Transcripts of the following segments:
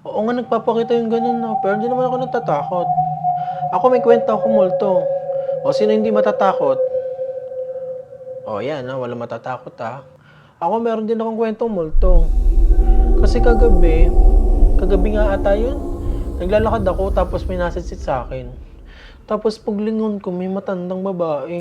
Oo nga, nagpapakita yung ganun, no? pero hindi naman ako natatakot. Ako may kwenta ako multo. O sino hindi matatakot? O yan, ha? wala matatakot ha. Ako meron din akong kwentong multo. Kasi kagabi, kagabi nga ata yun, naglalakad ako tapos may nasitsit sa akin. Tapos paglingon ko, may matandang babae.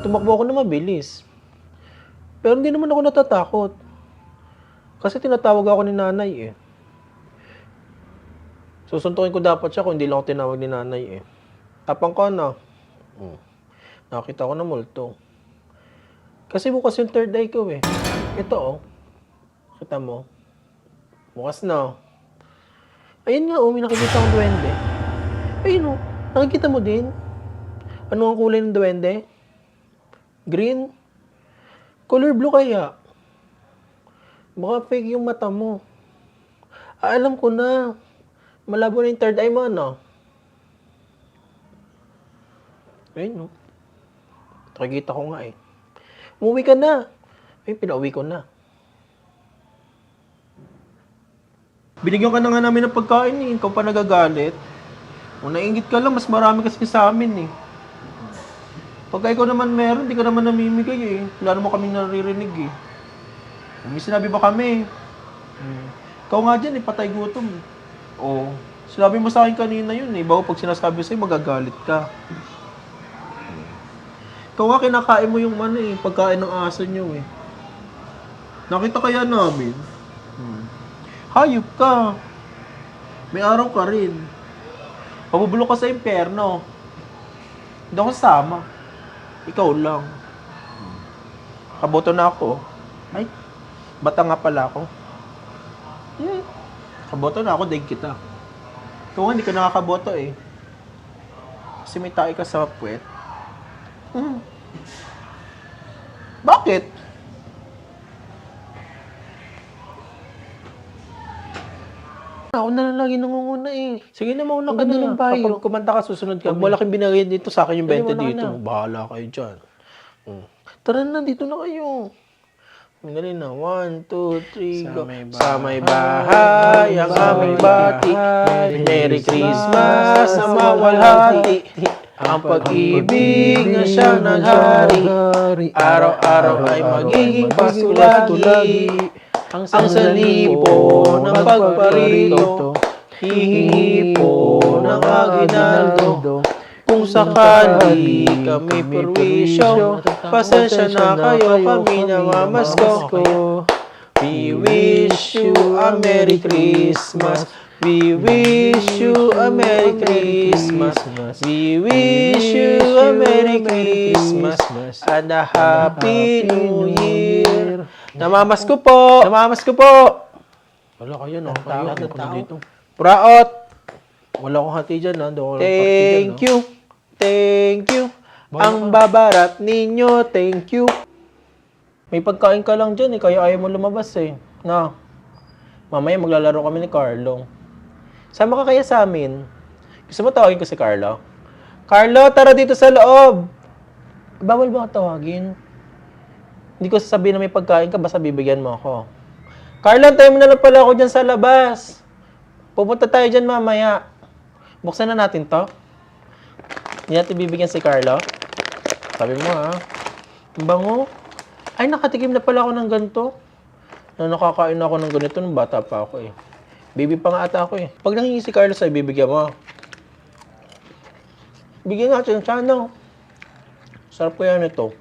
Tumakbo ako na mabilis. Pero hindi naman ako natatakot. Kasi tinatawag ako ni nanay eh. Susuntukin ko dapat siya kung hindi lang ako tinawag ni nanay eh. Tapang ko na. Hmm. Nakita ko na multo. Kasi bukas yung third eye ko eh. Ito oh. Kita mo. Bukas na. Ayun nga oh, may nakikita akong duwende. Ayun oh, nakikita mo din? Ano ang kulay ng duwende? Green? Color blue kaya? Baka fake yung mata mo. Ah, alam ko na. Malabo na yung third eye mo, ano? Ayun, no? Nakikita ko nga eh. Umuwi ka na. Ay, pinauwi ko na. Binigyan ka na nga namin ng pagkain eh. Ikaw pa nagagalit. Kung naingit ka lang, mas marami kasi sa amin eh. Pagka ikaw naman meron, di ka naman namimigay eh. Wala naman kaming naririnig eh. May sinabi ba kami? Hmm. Ikaw nga dyan eh, patay gutom. eh. Oo. Sinabi mo sa akin kanina yun eh. Bago pag sinasabi sa'yo, magagalit ka. Ikaw nga kinakain mo yung ano eh, pagkain ng aso nyo eh. Nakita kaya namin. Hmm. Hayop ka. May araw ka rin. Pabubulok ka sa impyerno. Hindi ako sama. Ikaw lang. Kaboto na ako. Ay, bata nga pala ako. Kaboto na ako, daig kita. Ikaw nga, hindi ka nakakaboto eh. Kasi may tae ka sa puwet. Hmm. Bakit? Ako na lang lagi nangunguna eh. Sige na, mauna ka na. ng bayo. Kapag kumanta ka, susunod ka. Pag malaking binigay dito, sa akin yung Sige, 20 mauna ka dito. na. Bahala kayo dyan. Hmm. Tara na, dito na kayo. Galing na. One, two, three, Sa go. Sa may bahay, ang Sa aming bati. Merry Christmas na mawalhati. Ang pag-ibig na siya naghari. Araw-araw ay magiging pasulagi. Ang salipo ng pagparito. Hihingi po ng aginaldo. Kung sakali kami perwisyo, pasensya na kayo kami namamasko. We wish you a Merry Christmas. We wish you a Merry Christmas. We wish you a Merry Christmas and a Happy New Year. Namamas ko po! Namamas ko po! Wala kayo, no? Kayo, Lahat ng ano tao. dito? Praot! Wala akong hati dyan, ha? Thank you! Thank you! Ang babarat ninyo, thank you! May pagkain ka lang dyan, eh, kaya ayaw mo lumabas, eh. Na, mamaya maglalaro kami ni Carlo. Sama ka kaya sa amin? Gusto mo tawagin ko si Carlo? Carlo, tara dito sa loob! Bawal ba ka tawagin? Hindi ko sasabihin na may pagkain ka, basta bibigyan mo ako. Carlo, tayo mo na lang pala ako dyan sa labas. Pupunta tayo dyan mamaya. Buksan na natin to. Hindi natin bibigyan si Carlo. Sabi mo ha. Ang bango. Ay, nakatikim na pala ako ng ganito. Na nakakain ako ng ganito nung bata pa ako eh. Baby pa nga ata ako eh. Pag nangingi si Carlos ay bibigyan mo. Bigyan natin sana. Sarap ko yan ito.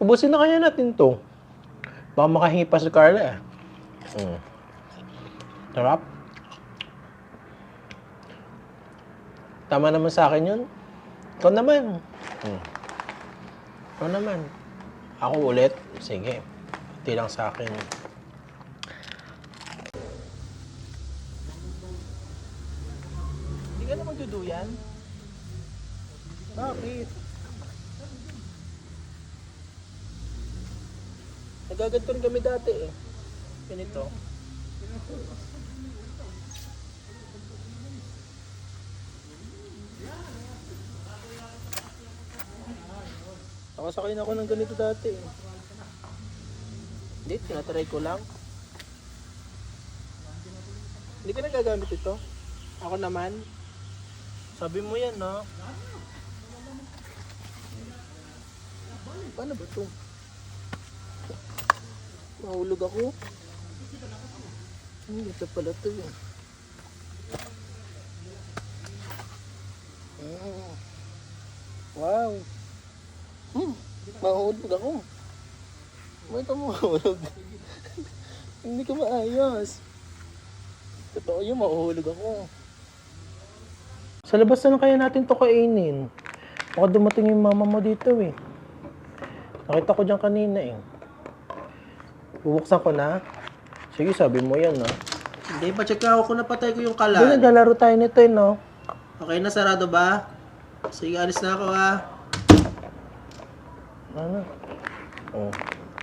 Ubusin na kaya natin to. Baka makahingi pa si Carla eh. Mm. Sarap. Tama naman sa akin yun. Ikaw naman. Mm. Ikaw naman. Ako ulit. Sige. Hindi lang sa akin. Hindi ka na magduduyan? Bakit? Nagaganto rin kami dati eh. Ganito. Nakasakay na ako ng ganito dati. Hindi, tinatry ko lang. Hindi ka nagagamit ito? Ako naman. Sabi mo yan, no? Paano ba ito? Mahulog ako. Hmm, ito pala ito eh. Mm. Wow. Hmm, mahulog ako. Ba't ka mahulog? Hindi ka maayos. Totoo yun, mahuhulog ako. Sa labas na lang kaya natin to kainin. Baka dumating yung mama mo dito eh. Nakita ko dyan kanina eh. Bubuksan ko na. Sige, sabi mo yan ah. Hindi, pa-check ako kung napatay ko yung Hindi, kalan. naglalaro tayo nito eh no. Okay na, sarado ba? Sige, alis na ako ha. Ano? Oh.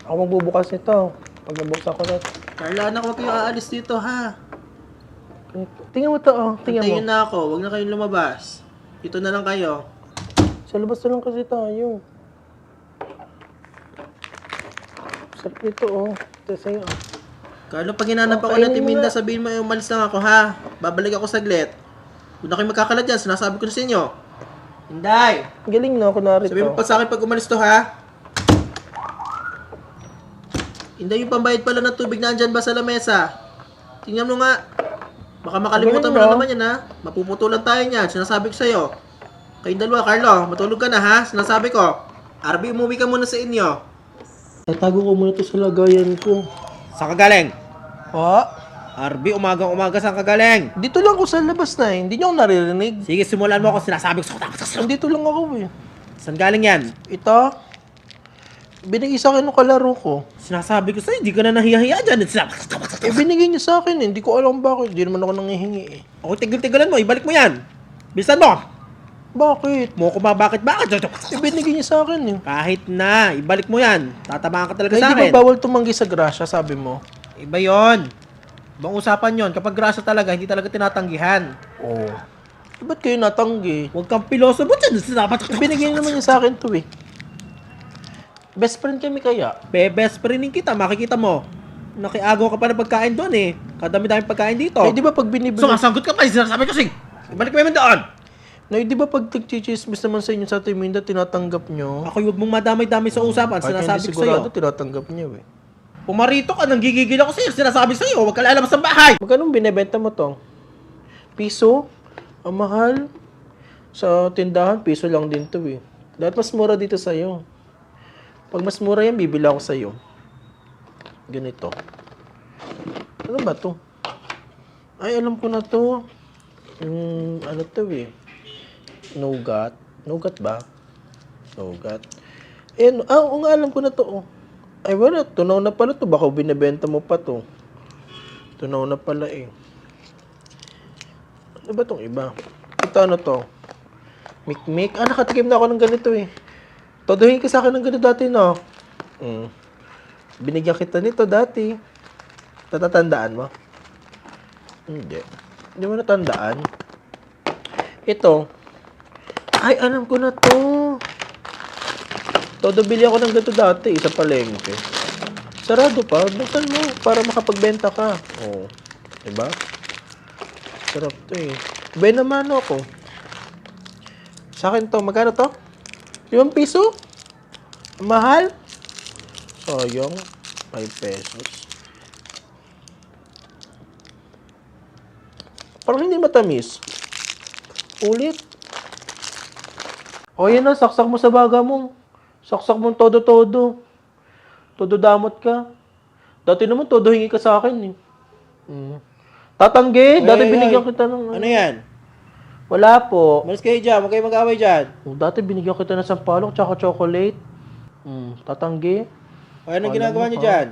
Ako magbubukas nito. Pag nabuksan ko na. Carla, anak, huwag kayong aalis dito ha. Tingnan mo to oh. Tingnan mo. Hintayin na ako, huwag na kayong lumabas. Dito na lang kayo. Sa labas na lang kasi tayo. Sarap nito oh. Ito sa'yo. oh. Carlo, pag hinanap Oh, ako mo timinda, sabihin mo, umalis lang ako ha. Babalik ako saglit. Huwag na kayo magkakalat dyan, sinasabi ko na sa inyo. Hinday! Galing no, kunwari Sabihin mo pa sa akin pag umalis to ha. Hinday, yung pambayad pala ng tubig na andyan ba sa lamesa? Tingnan mo nga. Baka makalimutan mo Galing, na no? naman yan ha. Mapuputulan tayo niyan, sinasabi ko sa'yo. Kayong dalawa, Carlo, matulog ka na ha. Sinasabi ko. Arby, umuwi ka muna sa inyo. Tatago ko muna to sa lagayan ko. Saan ka galing? Ha? Arby, umagang umaga saan ka galing? Dito lang ako sa labas na eh. Hindi niyo ako naririnig. Sige, simulan mo ako. Sinasabi ko sa Nandito lang ako eh. Saan galing yan? Ito, binigay sa akin ng kalaro ko. Sinasabi ko sa'yo, hindi ka na nahihiya dyan. Eh, binigay niya sa akin eh. Hindi ko alam bakit. Hindi naman ako nangihingi eh. Ako tigil-tigilan mo, ibalik mo yan. Bilisan mo. Bakit? Mo ko bakit bakit? Eh, binigay niya sa akin eh. Kahit na, ibalik mo yan. Tatamaan ka talaga Eh, sa di akin. ba bawal tumanggi sa grasya, sabi mo? Iba yon. Ibang usapan yon. Kapag grasa talaga, hindi talaga tinatanggihan. Oo. Eh, ba't kayo natanggi? Huwag kang piloso. Ba't yan? Dapat Eh, binigay naman niya sa akin to eh. Best friend kami kaya. Be, best friendin kita, makikita mo. Nakiagaw ka pa ng pagkain doon eh. Kadami-dami pagkain dito. Eh, di ba pag binibili... Sumasagot ka pa, sinasabi ko sing. Ibalik mo yan doon. Eh, di ba pag nagchichismis naman sa inyo sa Timinda, tinatanggap nyo? Ako huwag mong madamay-damay sa usapan. Kahit Sinasabi ko sa'yo. sigurado, tinatanggap nyo eh. Pumarito ka, nang gigigil ako sa'yo. Sinasabi sa'yo, huwag ka lalabas ng bahay. Magkano binebenta mo to? Piso? Ang mahal. Sa tindahan, piso lang din to eh. Dapat mas mura dito sa'yo. Pag mas mura yan, bibila ako sa'yo. Ganito. Ano ba to? Ay, alam ko na to. Yung, ano to eh. Nougat. Nougat ba? Nougat. Eh, ah, oo nga, alam ko na to. Oh. Ay, wala. Tunaw na pala to. Baka binibenta mo pa to. Tunaw na pala eh. Ano ba tong iba? Ito ano to? Mikmik? Ah, nakatikim na ako ng ganito eh. Todohin ka sa akin ng ganito dati, no? Mm. Binigyan kita nito dati. Natatandaan mo? Hindi. Hindi mo natandaan. Ito. Ay, alam ko na to. Todo bili ako ng ganito dati eh, sa palengke. Sarado pa. Buksan mo para makapagbenta ka. Oo. Diba? Sarap to eh. Bay naman ako. Sa akin to. Magkano to? 5 piso? Mahal? Sayang. 5 pesos. Parang hindi matamis. Ulit. O yan na, saksak mo sa baga mo. Saksak mo todo-todo. Todo damot ka. Dati naman todo hingi ka sa akin eh. Mm. Tatanggi, dati Ay, binigyan ay. kita ng... Ano yan? Wala po. Umalis kayo dyan, huwag kayo mag-away dyan. Oh, dati binigyan kita ng sampalok tsaka chocolate. Mm, tatanggi. O anong Alam ginagawa niyo dyan?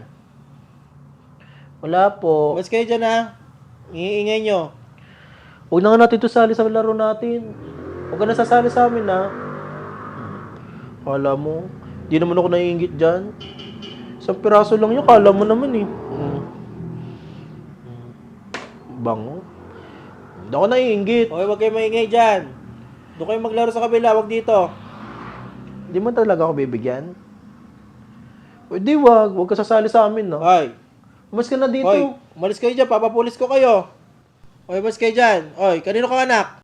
Wala po. Umalis kayo dyan ha. Iingay nyo. Huwag na nga natin ito sali sa laro natin. Huwag ka na sasali sa amin, ha? Kala mo, di naman ako naiingit dyan. Isang piraso lang yun, kala mo naman eh. Mm. Mm. Bango. Hindi ako naiingit. Okay, huwag kayo maingay dyan. Doon kayo maglaro sa kabila, huwag dito. Di mo talaga ako bibigyan? O di wag, wag ka sasali sa amin, no? Hoy, Mas ka na dito. hoy, umalis kayo dyan, papapulis ko kayo. Hoy, umalis kayo dyan. Hoy, kanino ka anak?